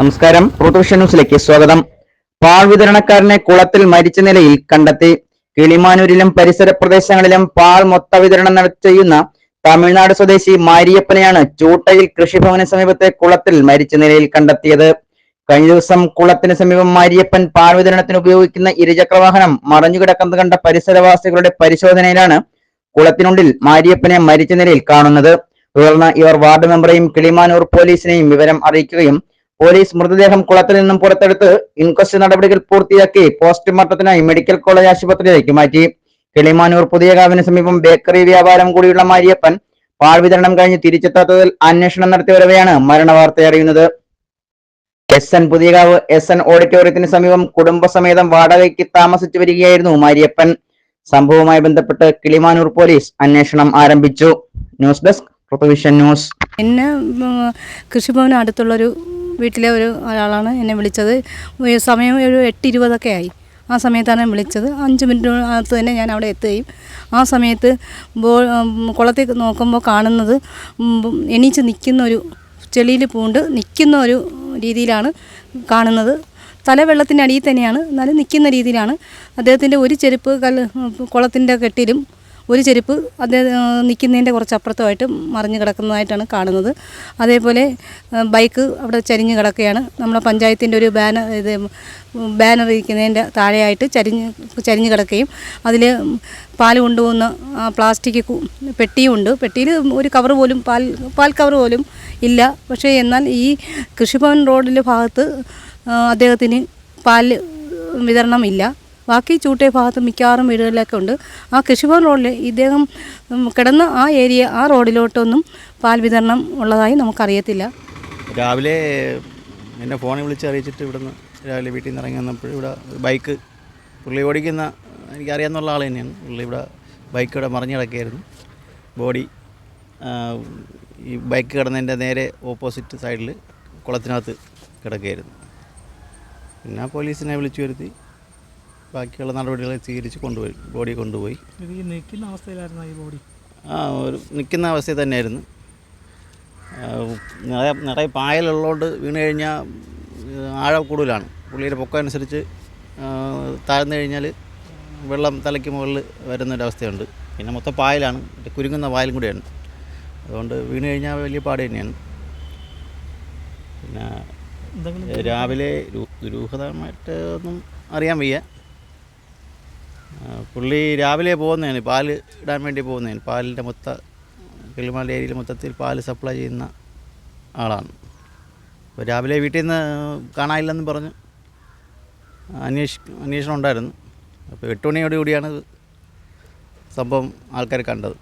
നമസ്കാരം. പ്രൊട്ടൂഷൻ ന്യൂസിലേക്ക് സ്വാഗതം. പാൽ വിതരണക്കാരനെ കുളത്തിൽ മരിച്ച നിലയിൽ കണ്ടെത്തി. കിളിമാനൂരിലും പരിസര പ്രദേശങ്ങളിലും പാൽ മൊത്ത വിതരണം ചെയ്യുന്ന തമിഴ്നാട് സ്വദേശി മാരിയപ്പനെയാണ് ചൂട്ടയിൽ കൃഷിഭവന സമീപത്തെ കുളത്തിൽ മരിച്ച നിലയിൽ കണ്ടെത്തിയത്. കഴിഞ്ഞ ദിവസം കുളത്തിന് സമീപം മാരിയപ്പൻ പാൽ വിതരണത്തിന് ഉപയോഗിക്കുന്ന ഇരുചക്രവാഹനം മറഞ്ഞുകിടക്കുന്നത് കണ്ട പരിസരവാസികളുടെ പരിശോധനയിലാണ് കുളത്തിനുള്ളിൽ മാരിയപ്പനെ മരിച്ച നിലയിൽ കാണുന്നത്. തുടർന്ന് ഇവർ വാർഡ് മെമ്പറെയും കിളിമാനൂർ പോലീസിനെയും വിവരം അറിയിക്കുകയും പോലീസ് മൃതദേഹം കുളത്തിൽ നിന്നും പുറത്തെടുത്ത് ഇൻക്വസ്റ്റ് നടപടികൾ പൂർത്തിയാക്കി പോസ്റ്റ്മോർട്ടത്തിനായി മെഡിക്കൽ കോളേജ് ആശുപത്രിയിലേക്ക് മാറ്റി. കിളിമാനൂർ പുതിയകാവിന് സമീപം ബേക്കറി വ്യാപാരം കൂടിയുള്ള മാരിയപ്പൻ പാൽ വിതരണം കഴിഞ്ഞ് തിരിച്ചെത്താത്തതിൽ അന്വേഷണം നടത്തിവരവെയാണ് മരണവാർത്ത അറിയുന്നത്. S N Puthiyakavu S N ഓഡിറ്റോറിയത്തിന് സമീപം കുടുംബസമേതം വാടകയ്ക്ക് താമസിച്ചു വരികയായിരുന്നു മാരിയപ്പൻ. സംഭവവുമായി ബന്ധപ്പെട്ട് കിളിമാനൂർ പോലീസ് അന്വേഷണം ആരംഭിച്ചു. News desk news. എന്നെ കൃഷിഭവന് അടുത്തുള്ളൊരു വീട്ടിലെ ഒരു ഒരാളാണ് എന്നെ വിളിച്ചത്. സമയം ഒരു എട്ട് ഇരുപതൊക്കെ ആയി. ആ സമയത്താണ് വിളിച്ചത്. അഞ്ച് മിനിറ്റിനകത്ത് തന്നെ ഞാൻ അവിടെ എത്തുകയും ആ സമയത്ത് ബോ കുളത്തിൽ നോക്കുമ്പോൾ കാണുന്നത് എണീച്ച് നിൽക്കുന്ന ഒരു ചെളിയിൽ പൂണ്ട് നിൽക്കുന്ന ഒരു രീതിയിലാണ് കാണുന്നത്. തല വെള്ളത്തിന്റെ അടിയിൽ തന്നെയാണ് എന്നാലും നിൽക്കുന്ന രീതിയിലാണ്. അദ്ദേഹത്തിന്റെ ഒരു ചെരുപ്പ് കല്ല് കുളത്തിന്റെ കെട്ടിലും ഒരു ചെരുപ്പ് അദ്ദേഹം നിൽക്കുന്നതിന്റെ കുറച്ച് അപ്പുറത്തുമായിട്ട് മറിഞ്ഞു കിടക്കുന്നതായിട്ടാണ് കാണുന്നത്. അതേപോലെ ബൈക്ക് അവിടെ ചരിഞ്ഞ് കിടക്കുകയാണ്. നമ്മുടെ പഞ്ചായത്തിന്റെ ഒരു ബാനർ ഇത് ബാനർ ഇരിക്കുന്നതിന്റെ താഴെയായിട്ട് ചരിഞ്ഞ് ചരിഞ്ഞ് കിടക്കുകയും അതിൽ പാൽ കൊണ്ടുപോകുന്ന പ്ലാസ്റ്റിക് പെട്ടിയുമുണ്ട് പെട്ടിയിൽ ഒരു കവർ പോലും പാൽ പാൽ കവർ പോലും ഇല്ല. പക്ഷേ എന്നാൽ ഈ കൃഷിഭവൻ റോഡിന്റെ ഭാഗത്ത് അദ്ദേഹത്തിന് പാൽ വിതരണം ഇല്ല. ബാക്കി ചൂട്ടേ ഭാഗത്ത് മിക്കവാറും വീടുകളിലൊക്കെ ഉണ്ട്. ആ കൃഷിഭവൻ റോഡിൽ ഇദ്ദേഹം കിടന്ന ആ ഏരിയ ആ റോഡിലോട്ടൊന്നും പാൽ വിതരണം ഉള്ളതായി നമുക്കറിയത്തില്ല. രാവിലെ എന്നെ ഫോണിൽ വിളിച്ച് അറിയിച്ചിട്ട് ഇവിടുന്ന് രാവിലെ വീട്ടിൽ നിന്ന് ഇറങ്ങി വന്നപ്പോൾ ഇവിടെ ബൈക്ക് പുള്ളി ഓടിക്കുന്ന എനിക്കറിയാവുന്ന ആൾ തന്നെയാണ്. പുള്ളി ഇവിടെ ബൈക്ക് ഇവിടെ മറിഞ്ഞ് കിടക്കുകയായിരുന്നു. ബോഡി ഈ ബൈക്ക് കിടന്നതിന്റെ നേരെ ഓപ്പോസിറ്റ് സൈഡിൽ കുളത്തിനകത്ത് കിടക്കുകയായിരുന്നു. പിന്നെ പോലീസിനെ വിളിച്ചു വരുത്തി. ബാക്കിയുള്ള നടപടികൾ സ്വീകരിച്ച് കൊണ്ടുപോയി ബോഡി കൊണ്ടുപോയി. ഇത് ഈ നിൽക്കുന്ന അവസ്ഥയിലായിരുന്നു ഈ ബോഡി? ആ ഒരു നിൽക്കുന്ന അവസ്ഥയിൽ തന്നെയായിരുന്നു. നിറയെ നിറയെ പായലുള്ളതുകൊണ്ട് വീണ് കഴിഞ്ഞാൽ ആഴം കൂടുതലാണ്. പുള്ളിയുടെ പൊക്കം അനുസരിച്ച് താഴ്ന്നു കഴിഞ്ഞാൽ വെള്ളം തലയ്ക്ക് മുകളിൽ വരുന്നൊരവസ്ഥയുണ്ട്. പിന്നെ മൊത്തം പായലാണ് കുരുങ്ങുന്ന പായലും കൂടിയാണ്. അതുകൊണ്ട് വീണ് കഴിഞ്ഞാൽ വലിയ പാട് തന്നെയാണ്. പിന്നെ രാവിലെ രൂ- ദുരൂഹതമായിട്ട് ഒന്നും അറിയാൻ വയ്യ. പുള്ളി രാവിലെ പോകുന്നതാണ് പാൽ ഇടാൻ വേണ്ടി പോകുന്നതാണ്. പാലിന്റെ മൊത്ത കിളിമാല ഏരിയയിൽ മൊത്തത്തിൽ പാൽ സപ്ലൈ ചെയ്യുന്ന ആളാണ്. അപ്പോൾ രാവിലെ വീട്ടിൽ നിന്ന് കാണാനില്ലെന്ന് പറഞ്ഞ് അന്വേഷ അന്വേഷണം ഉണ്ടായിരുന്നു. അപ്പോൾ എട്ട് മണിയോടുകൂടിയാണ് സംഭവം ആൾക്കാർ കണ്ടത്.